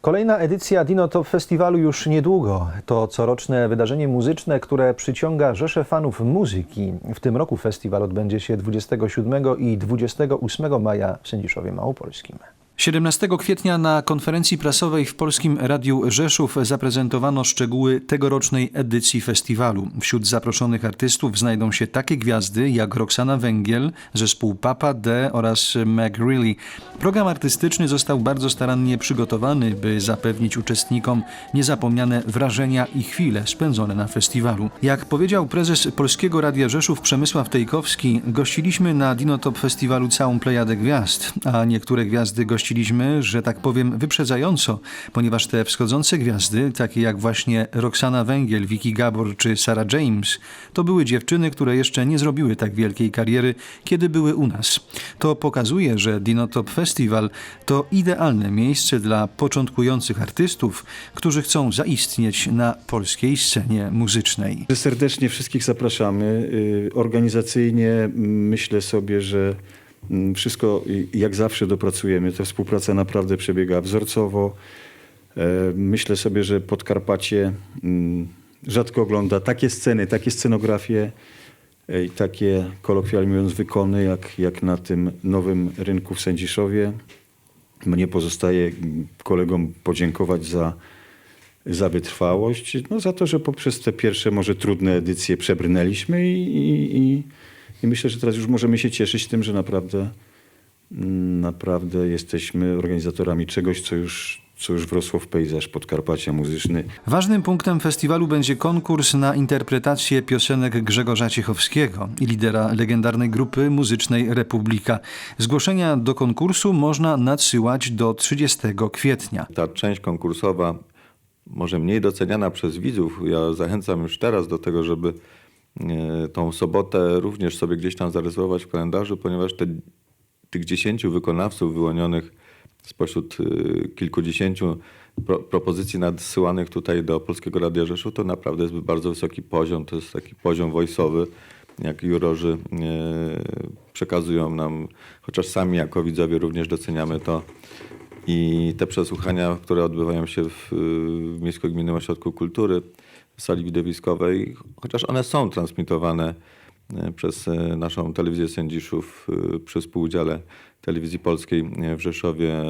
Kolejna edycja Dino Top Festiwalu już niedługo. To coroczne wydarzenie muzyczne, które przyciąga rzesze fanów muzyki. W tym roku festiwal odbędzie się 27 i 28 maja w Sędziszowie Małopolskim. 17 kwietnia na konferencji prasowej w Polskim Radiu Rzeszów zaprezentowano szczegóły tegorocznej edycji festiwalu. Wśród zaproszonych artystów znajdą się takie gwiazdy jak Roxana Węgiel, zespół Papa D oraz Meg Reilly. Program artystyczny został bardzo starannie przygotowany, by zapewnić uczestnikom niezapomniane wrażenia i chwile spędzone na festiwalu. Jak powiedział prezes Polskiego Radia Rzeszów Przemysław Tejkowski, gościliśmy na Dinotop Festiwalu całą plejadę gwiazd, a niektóre gwiazdy gościliśmy, że tak powiem, wyprzedzająco, ponieważ te wschodzące gwiazdy, takie jak właśnie Roxana Węgiel, Vicky Gabor czy Sarah James, to były dziewczyny, które jeszcze nie zrobiły tak wielkiej kariery, kiedy były u nas. To pokazuje, że Dinotop Festival to idealne miejsce dla początkujących artystów, którzy chcą zaistnieć na polskiej scenie muzycznej. Serdecznie wszystkich zapraszamy. Y, Organizacyjnie mm, myślę sobie, że wszystko y, jak zawsze dopracujemy. Ta współpraca naprawdę przebiega wzorcowo. E, Myślę sobie, że Podkarpacie mm, rzadko ogląda takie sceny, takie scenografie e, i takie, kolokwialnie mówiąc, wykony, jak, jak na tym nowym rynku w Sędziszowie. Mnie pozostaje mm, kolegom podziękować za, za wytrwałość, no za to, że poprzez te pierwsze może trudne edycje przebrnęliśmy i, i, i, i myślę, że teraz już możemy się cieszyć tym, że naprawdę, mm, naprawdę jesteśmy organizatorami czegoś, co już, co już wrosło w pejzaż Podkarpacia muzyczny. Ważnym punktem festiwalu będzie konkurs na interpretację piosenek Grzegorza Ciechowskiego i lidera legendarnej grupy muzycznej Republika. Zgłoszenia do konkursu można nadsyłać do 30 kwietnia. ta część konkursowa może mniej doceniana przez widzów. Ja zachęcam już teraz do tego, żeby tą sobotę również sobie gdzieś tam zarezerwować w kalendarzu, ponieważ te, tych dziesięciu wykonawców wyłonionych spośród e, kilkudziesięciu pro, propozycji nadsyłanych tutaj do Polskiego Radia Rzeszów, to naprawdę jest bardzo wysoki poziom. To jest taki poziom voice'owy, jak jurorzy e, przekazują nam, chociaż sami jako widzowie również doceniamy to. I te przesłuchania, które odbywają się w, w Miejsko-Gminnym Ośrodku Kultury, w sali widowiskowej, chociaż one są transmitowane e, przez e, naszą telewizję Sędziszów przy współudziale Telewizji Polskiej w Rzeszowie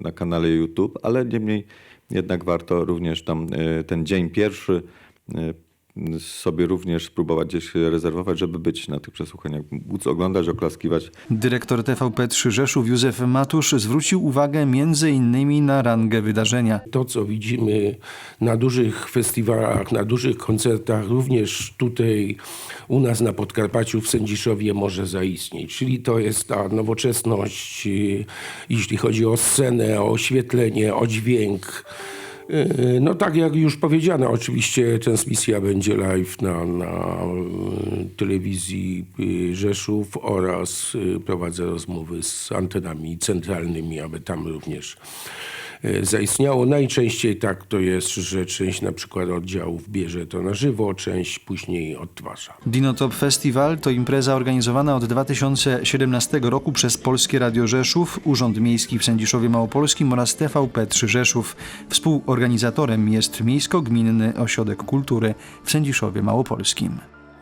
na kanale YouTube, ale niemniej jednak warto również tam ten dzień pierwszy sobie również spróbować gdzieś rezerwować, żeby być na tych przesłuchaniach, móc oglądać, oklaskiwać Dyrektor TVP3 Rzeszów Józef Matusz zwrócił uwagę między innymi na rangę wydarzenia. To, co widzimy na dużych festiwalach, na dużych koncertach, również tutaj u nas na Podkarpaciu w Sędziszowie może zaistnieć. Czyli to jest ta nowoczesność, y, jeśli chodzi o scenę, o oświetlenie, o dźwięk. Y, No tak jak już powiedziano, oczywiście transmisja będzie live na, na y, telewizji y, Rzeszów oraz prowadzę rozmowy z antenami centralnymi, aby tam również zaistniało. Najczęściej tak to jest, że część na przykład oddziałów bierze to na żywo, część później odtwarza. Dinotop Festival to impreza organizowana od 2017 roku przez Polskie Radio Rzeszów, Urząd Miejski w Sędziszowie Małopolskim oraz TVP3 Rzeszów. Współorganizatorem jest Miejsko-Gminny Ośrodek Kultury w Sędziszowie Małopolskim.